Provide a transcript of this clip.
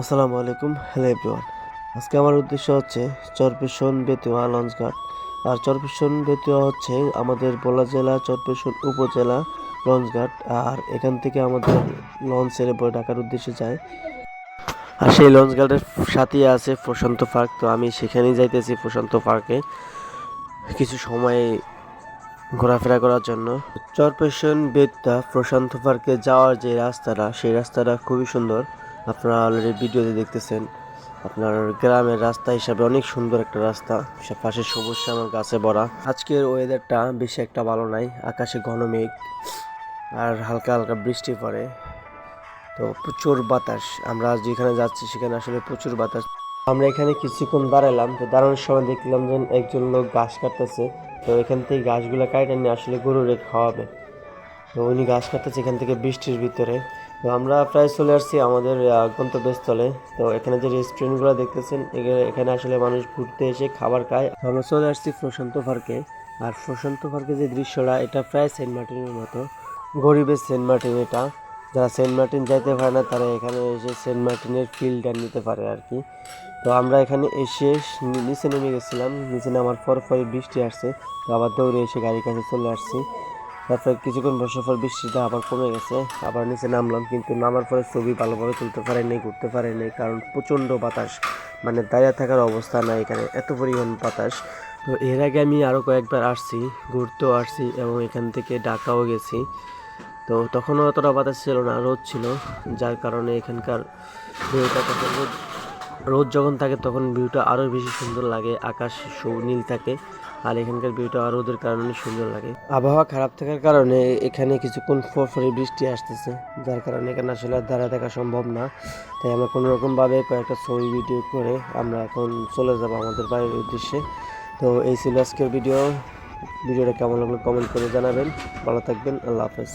আসসালামু আলাইকুম, hello everyone. আজকে আমার উদ্দেশ্য হচ্ছে চরপেশন বেতুয়া লঞ্চঘাট। আর চরপেশন বেতুয়া হচ্ছে আমাদের বোলা জেলা, চরপেশন উপজেলা লঞ্চঘাট। আর এখান থেকে আমাদের লঞ্চ ছেড়ে বড় ঢাকার উদ্দেশ্যে যায়। আর সেই লঞ্চঘাটের সাথেই আছে প্রশান্ত পার্ক। তো আমি সেখানেই যাইতেছি প্রশান্ত পার্কে কিছু সময় ঘোরাফেরা করার জন্য। চরপেশন বেতুয়া প্রশান্ত পার্কে যাওয়ার যে রাস্তাটা, সেই রাস্তাটা খুবই সুন্দর। আপনারা অলরেডি ভিডিওতে দেখতেছেন, আপনার গ্রামের রাস্তা হিসাবে অনেক সুন্দর একটা রাস্তা। পাশে সবুজ শ্যামল গাছে ভরা। আজকের ওয়েদারটা বেশি একটা ভালো নাই, আকাশে ঘন মেঘ আর হালকা হালকা বৃষ্টি পড়ে। তো প্রচুর বাতাস, আমরা যেখানে যাচ্ছি সেখানে আসলে প্রচুর বাতাস। আমরা এখানে কিছুক্ষণ দাঁড়ালাম তো দাঁড়ানোর সময় দেখলাম যে একজন লোক ঘাস কাটতেছে। তো এখান থেকে ঘাসগুলো কাটে নিয়ে আসলে গরুরে খাওয়াবে। তো উনি ঘাস কাটতেছে এখান থেকে বৃষ্টির ভিতরে। তো আমরা প্রায় চলে আসছি আমাদের গন্তব্যস্থলে। তো এখানে যে রেস্টুরেন্টগুলো দেখতেছেন এখানে আসলে মানুষ ঘুরতে এসে খাবার খায়। আমরা চলে আসছি প্রশান্ত পার্কে। আর প্রশান্ত পার্কের যে দৃশ্যটা, এটা প্রায় সেন্ট মার্টিনের মতো। গরিবের সেন্ট মার্টিন এটা। যারা সেন্ট মার্টিন যাইতে পারে না, তারা এখানে এসে সেন্ট মার্টিনের ফিল্ডটা নিতে পারে আর কি। তো আমরা এখানে এসে নিচে নেমে গেছিলাম। নিচে নামার পর পরে বৃষ্টি আসছে। তো আবার দৌড়ে এসে গাড়ির কাছে চলে আসছি। তারপর কিছুক্ষণ বসার পর বৃষ্টিটা আবার কমে গেছে। আবার নিচে নামলাম, কিন্তু নামার পরে ছবি ভালোভাবে তুলতে পারেনি, ঘুরতে পারেনি, কারণ প্রচণ্ড বাতাস। মানে দাঁড়িয়ে থাকার অবস্থা নাই এখানে, এত পরিমাণ বাতাস। তো এর আগে আমি আরও কয়েকবার আসছি, ঘুরতেও আসছি এবং এখান থেকে ঢাকাও গেছি। তো তখনও অতটা বাতাস ছিল না, রোদ ছিল, যার কারণে এখানকার ভিউটা তখন রোদ রোদ যখন থাকে তখন ভিউটা আরও বেশি সুন্দর লাগে, আকাশ নীল থাকে। আর এখানকার ভিউটা আর রোদের কারণে সুন্দর লাগে। আবহাওয়া খারাপ থাকার কারণে এখানে কিছুক্ষণ পরে বৃষ্টি আসতেছে, যার কারণে এখানে আসলে দাঁড়া থাকা সম্ভব না। তাই আমরা কোনো রকমভাবে কয়েকটা ছবি, ভিডিও করে আমরা এখন চলে যাব আমাদের বাড়ির উদ্দেশ্যে। তো এই ছিল আজকের ভিডিও। ভিডিওটা কেমন লাগল কমেন্ট করে জানাবেন। ভালো থাকবেন। আল্লাহ হাফেজ।